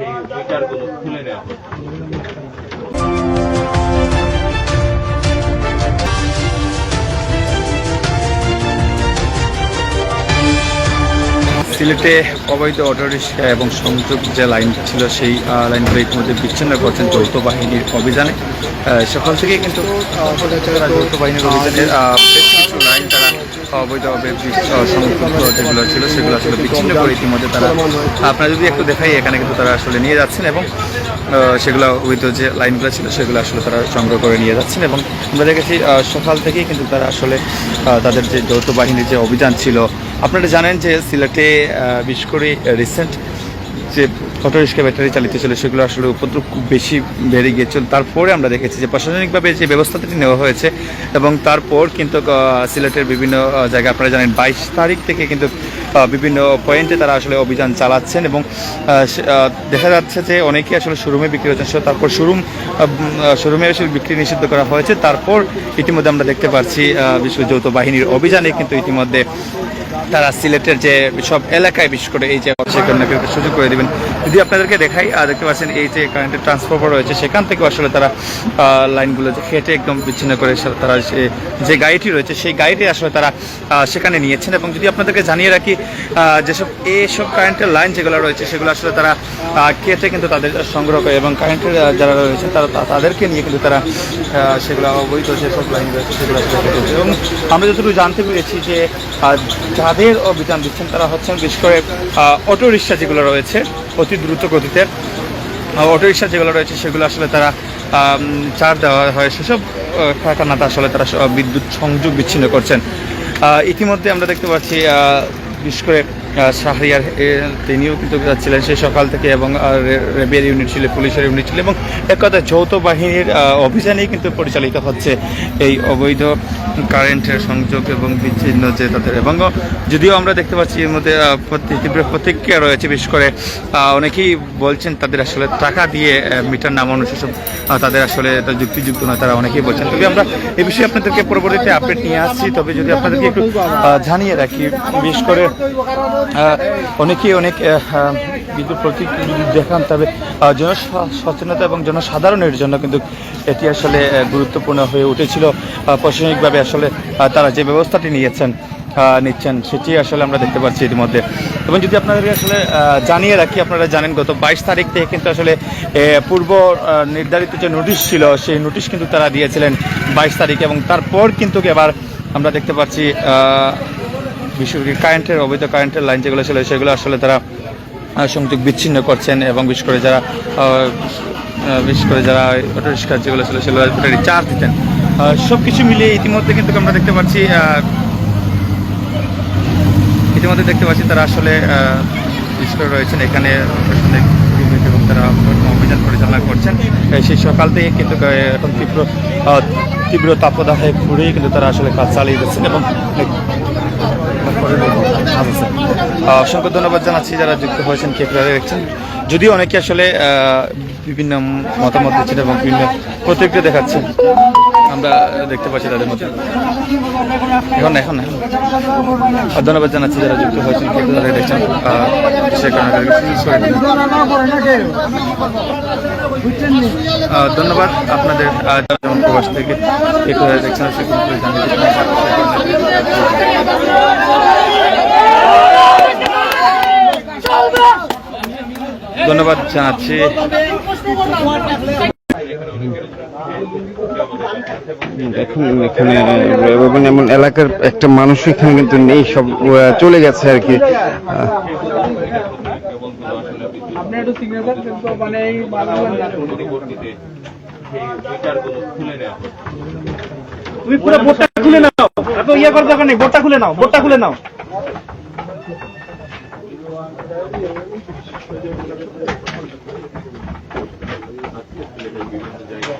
সেই খুলে নেওয়া সিলেটে অবৈধ অটোরিক্সা এবং সংযোগ যে লাইন ছিল, সেই লাইনগুলো ইতিমধ্যে বিচ্ছিন্ন করছেন যৌথ বাহিনীর অভিযানে। সকাল থেকে কিন্তু যৌথ বাহিনীর অভিযানের আহ, বেশ কিছু লাইন সংযুক্ত যেগুলো ছিল, সেগুলো আসলে বিচ্ছিন্ন করে ইতিমধ্যে তারা, আপনারা যদি একটু দেখাই, এখানে কিন্তু তারা আসলে নিয়ে যাচ্ছেন এবং সেগুলো অবৈধ যে লাইনগুলো ছিল, সেগুলো আসলে তারা সংগ্রহ করে নিয়ে যাচ্ছেন এবং আমরা দেখেছি সকাল থেকেই কিন্তু তারা আসলে তাদের যে যৌথ বাহিনীর যে অভিযান ছিল, আপনারা জানেন যে সিলেটে বিশেষ করে রিসেন্ট যে অটোরিক্সা ব্যাটারি চালিত ছিল, সেগুলো আসলে উপদ্রব খুব বেশি বেড়ে গিয়েছিল। তারপরে আমরা দেখেছি যে প্রশাসনিকভাবে যে ব্যবস্থাটি নেওয়া হয়েছে এবং তারপর কিন্তু সিলেটের বিভিন্ন জায়গায় আপনারা জানেন বাইশ তারিখ থেকে কিন্তু বিভিন্ন পয়েন্টে তারা আসলে অভিযান চালাচ্ছেন এবং দেখা যাচ্ছে যে অনেকেই আসলে শোরুমে বিক্রি হচ্ছেন তারপর শোরুম শোরুমে আসলে বিক্রি নিষিদ্ধ করা হয়েছে। তারপর ইতিমধ্যে আমরা দেখতে পাচ্ছি বিশ্ব যৌথ বাহিনীর অভিযানে কিন্তু ইতিমধ্যে তারা সিলেটের যে সব এলাকায় বিশেষ করে এই যে সেখানে সুযোগ করে দেবেন। যদি আপনাদেরকে দেখাই দেখতে পাচ্ছেন এই যে কারেন্টের ট্রান্সফর্মার রয়েছে সেখান থেকে আসলে তারা লাইনগুলো খেটে একদম বিচ্ছিন্ন করে তারা যে গাড়িটি রয়েছে সেই গাড়িটি আসলে তারা সেখানে নিয়েছেন এবং যদি আপনাদেরকে জানিয়ে রাখি যেসব এইসব কারেন্টের লাইন যেগুলো রয়েছে সেগুলো আসলে তারা কেটে কিন্তু তাদের সংগ্রহ করে এবং কারেন্টের যারা রয়েছে তারা তাদেরকে নিয়ে কিন্তু তারা সেগুলো অবৈধ যেসব লাইন রয়েছে সেগুলো এবং আমরা যতটুকু জানতে পেরেছি যে আহ, যাদের অভিযান দিচ্ছেন তারা হচ্ছেন বিশেষ করে অটো রিক্সা যেগুলো রয়েছে, অতি দ্রুত গতিতে অটো রিক্সা যেগুলো রয়েছে, সেগুলো আসলে তারা চার দেওয়া হয়। সেসব কারখানাতে আসলে তারা বিদ্যুৎ সংযোগ বিচ্ছিন্ন করছেন। ইতিমধ্যে আমরা দেখতে পাচ্ছি বিশেষ করে শাহরিয়ার তিনিও কিন্তু ছিলেন সেই সকাল থেকে এবং আহ, রে- রেবের ইউনিট ছিল পুলিশের ইউনিট ছিল এবং এক কথায় যৌথ বাহিনীর অভিযানেই কিন্তু পরিচালিত হচ্ছে এই অবৈধ কারেন্টের সংযোগ এবং বিচ্ছিন্ন যে তাদের এবং যদিও আমরা দেখতে পাচ্ছি এর মধ্যে তীব্র প্রতিক্রিয়া রয়েছে বিশেষ করে অনেকেই বলছেন তাদের আসলে টাকা দিয়ে মিটার নামানো সেসব তাদের আসলে যুক্তিযুক্ত নয় তারা অনেকেই বলছেন। তবে আমরা এই বিষয়ে আপনাদেরকে পরবর্তীতে আপডেট নিয়ে আসছি। তবে যদি আপনাদেরকে একটু জানিয়ে রাখি বিশেষ করে অনেকেই অনেক বিদ্যুৎ প্রতীক দেখান তবে আহ, জন সচেতনতা এবং জনসাধারণের জন্য কিন্তু এটি আসলে গুরুত্বপূর্ণ হয়ে উঠেছিল। প্রশাসনিকভাবে আসলে তারা যে ব্যবস্থাটি নিয়েছেন নিচ্ছেন সেটি আসলে আমরা দেখতে পাচ্ছি ইতিমধ্যে। এবং যদি আপনাদেরকে আসলে জানিয়ে রাখি আপনারা জানেন গত বাইশ তারিখ থেকে কিন্তু আসলে পূর্ব নির্ধারিত যে নোটিশ ছিল সেই নোটিশ কিন্তু তারা দিয়েছিলেন বাইশ তারিখ এবং তারপর কিন্তু এবার আমরা দেখতে পাচ্ছি বিশেষ করে কারেন্টের অবৈধ কারেন্টের লাইন যেগুলো ছিল, সেগুলো আসলে তারা সংযোগ বিচ্ছিন্ন করছেন এবং বিশেষ করে যারা বিশেষ করে যারা অটো রিক্সা যেগুলো ছিল, সেগুলো চার্জ দিতেন। সব কিছু মিলিয়ে ইতিমধ্যে কিন্তু আমরা দেখতে পাচ্ছি ইতিমধ্যে দেখতে পাচ্ছি তারা আসলে বিশেষ করে রয়েছেন এখানে এবং তারা অভিযান পরিচালনা করছেন। সেই সকাল থেকে কিন্তু এখন তীব্র তীব্র তাপদাহে ঘুরেই কিন্তু তারা আসলে কাজ চালিয়ে যাচ্ছেন এবং অসংখ্য ধন্যবাদ জানাচ্ছি যারা যুক্ত হয়েছেন, কে কীভাবে দেখছেন। যদিও অনেকে আসলে বিভিন্ন মতামত দিচ্ছেন এবং বিভিন্ন প্রতিক্রিয়া দেখাচ্ছেন আমরা দেখতে পাচ্ছি তাদের মধ্যে। এখন এখন ধন্যবাদ জানাচ্ছি যারা যুক্ত হয়েছেন, কে কীভাবে দেখছেন। সে কারণে ধন্যবাদ আপনাদের প্রবাস থেকে কে কীভাবে দেখছেন, সে কিন্তু জানিয়ে ধন্যবাদ জানাচ্ছি। দেখুন এখানে মানে এমন এলাকার একটা মানুষ এখানে কিন্তু নেই সব আহ, চলে গেছে আর কি। খুলে তুমি পুরো বোর্ডটা খুলে নাও। এত ইয়ে করার দরকার নেই বোর্ডটা খুলে নাও বোর্ডটা খুলে নাও। Thank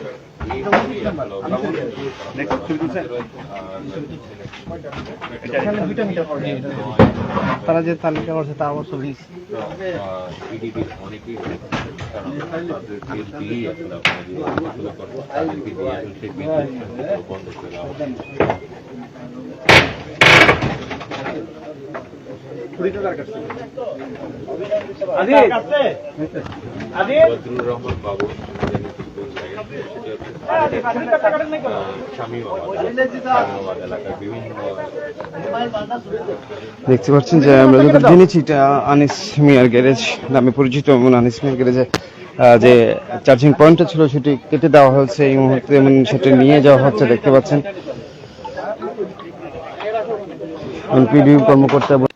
you. তারা যে তালিকা করছে তার করে দেওয়া হচ্ছে আরে বদরুর রহমান বাবু দেখতে পাচ্ছেন যে আমরা যখন জেনেছি এটা আনিস মিয়ার গ্যারেজ নামে পরিচিত এমন আনিস মিয়ার গ্যারেজে যে চার্জিং পয়েন্টটা ছিল সেটি কেটে দেওয়া হয়েছে। এই মুহূর্তে এবং সেটা নিয়ে যাওয়া হচ্ছে, দেখতে পাচ্ছেন। পিডিউ কর্মকর্তা এবং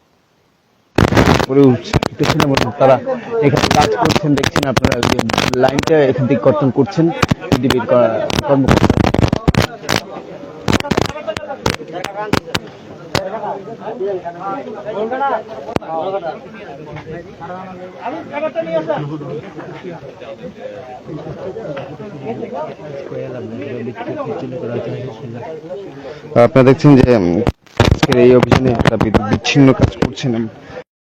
করে উঠতেছেন এবং তারা এখানে কাজ করছেন, দেখছেন আপনারা লাইনটা এখান থেকে কর্তন করছেন পিডিবির কর্মকর্তা। আপনারা দেখছেন যে এই অভিযানে তারা বিদ্যুৎ বিচ্ছিন্ন কাজ করছেন।